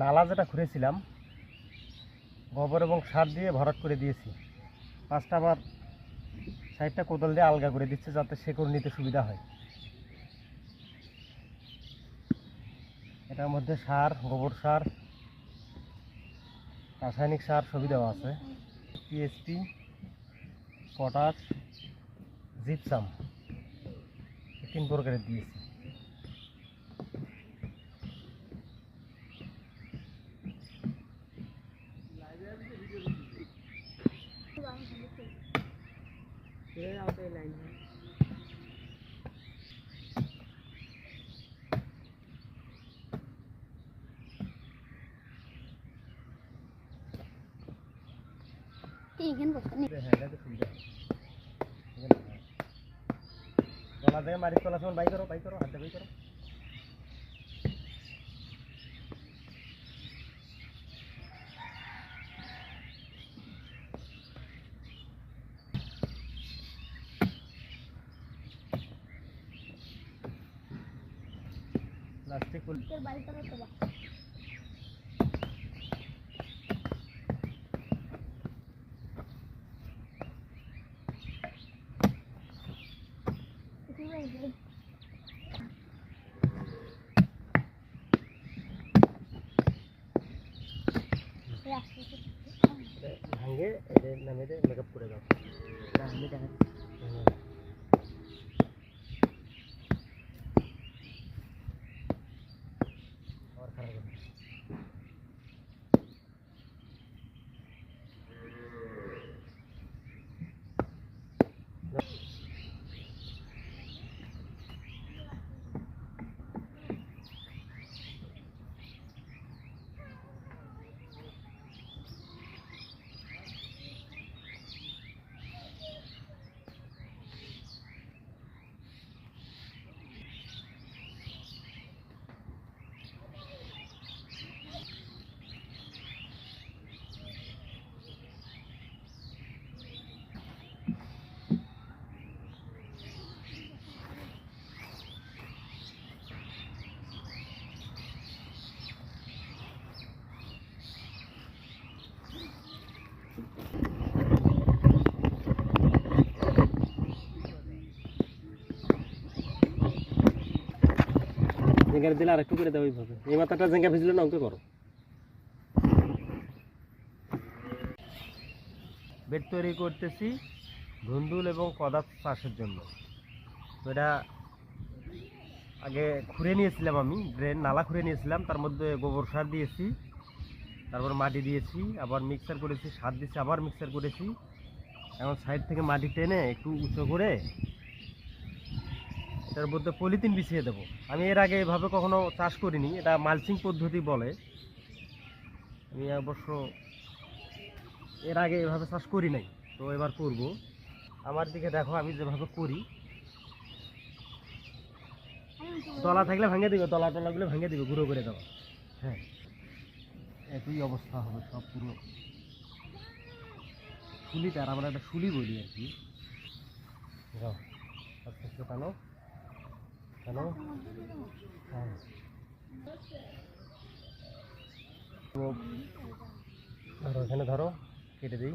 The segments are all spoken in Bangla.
নালা যেটা খুঁড়েছিলাম গোবর এবং সার দিয়ে ভরাট করে দিয়েছি। পাঁচটা আবার সাইডটা কোদাল দিয়ে আলগা করে দিচ্ছে যাতে শেকড় নিতে সুবিধা হয়। এটার মধ্যে সার, গোবর সার, রাসায়নিক সার সবই দেওয়া আছে। পিএসপি পটাশ জিপসাম তিন প্রকারের দিয়েছি। এইখানে বসতে নেই হ্যাঁ এটাতে সুবিধা হয় গলা থেকে মারি তোলা সময় বাই করো বাই করো হাতে বাই করো প্লাস্টিক তোর বাড়িতে তো বা ভাঙে এটা নামে মেকআপ করে দাও হুম। আবার খারাপ হবে। জেঙ্গার দিলে আরেকটু করে দাও এইভাবে। এই মাথাটা জেঙ্গা ভিজলে না করো। বেড তৈরি করতেছি ধুন্দুল এবং কদাপ চাষের জন্য। তো এটা আগে খুঁড়ে নিয়েছিলাম আমি ড্রেন নালা খুঁড়ে নিয়েছিলাম, তার মধ্যে গোবর সার দিয়েছি, তারপর মাটি দিয়েছি, আবার মিক্সার করেছি, সার দিয়েছি, আবার মিক্সার করেছি। এখন সাইড থেকে মাটি টেনে একটু উঁচু করে এটার মধ্যে পলিথিন বিছিয়ে দেবো। আমি এর আগে এভাবে কখনো চাষ করিনি, এটা মালচিং পদ্ধতি বলে। আমি অবশ্য এর আগে এভাবে চাষ করি নাই, তো এবার করব। আমার দিকে দেখো, আমি যেভাবে করি। তলা থাকলে ভেঙে দিবে, তলা টলাগুলো ভেঙে দিবে, গুঁড়ো করে দেওয়া হ্যাঁ একই অবস্থা হবে সব পুরো। আর আমরা একটা শুলি বলি আর কি। আস্তে টানো হ্যাঁ ধরো এখানে ধরো কেটে দিই।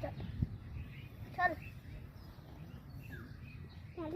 চল চল চল